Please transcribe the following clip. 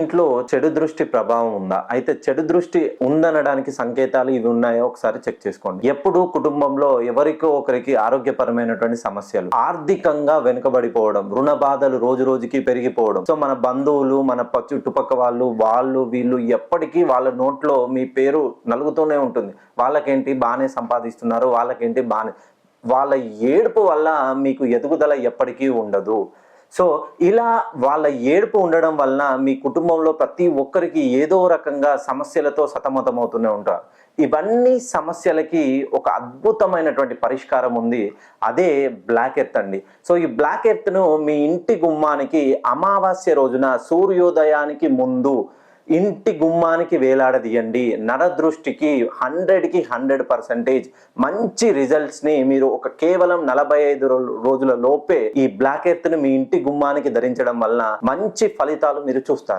ఇంట్లో చెడు దృష్టి ప్రభావం ఉందా? అయితే చెడు దృష్టి ఉందనడానికి సంకేతాలు ఇవి ఉన్నాయో? ఒకసారి చెక్ చేసుకోండి. ఎప్పుడు కుటుంబంలో ఎవరికో ఒకరికి ఆరోగ్యపరమైనటువంటి సమస్యలు ఆర్థికంగా వెనుకబడిపోవడం రుణ బాధలు రోజు రోజుకి పెరిగిపోవడం. సో మన బంధువులు మన చుట్టుపక్క వాళ్ళు వాళ్ళు వీళ్ళు ఎప్పటికీ వాళ్ళ నోట్లో మీ పేరు నలుగుతూనే ఉంటుంది. వాళ్ళకేంటి బాగానే సంపాదిస్తున్నారు? వాళ్ళకేంటి బాగానే వాళ్ళ ఏడుపు వల్ల మీకు ఎదుగుదల ఎప్పటికీ ఉండదు. సో ఇలా వాళ్ళ ఏడుపు ఉండడం వలన మీ కుటుంబంలో ప్రతి ఒక్కరికి ఏదో రకంగా సమస్యలతో సతమతమవుతూనే ఉంటారు. ఇవన్నీ సమస్యలకి ఒక అద్భుతమైనటువంటి పరిష్కారం ఉంది. అదే బ్లాక్ ఎర్త్ అండి. సో ఈ బ్లాక్ ఎర్త్ను మీ ఇంటి గుమ్మానికి అమావాస్య రోజున సూర్యోదయానికి ముందు ఇంటి గుమ్మానికి వేలాడదీయండి. నరదృష్టికి హండ్రెడ్కి హండ్రెడ్ పర్సెంటేజ్ మంచి రిజల్ట్స్ని మీరు ఒక కేవలం నలభై ఐదు రోజుల లోపే ఈ బ్లాక్ ఎర్త్ని మీ ఇంటి గుమ్మానికి ధరించడం వలన మంచి ఫలితాలు మీరు చూస్తారు.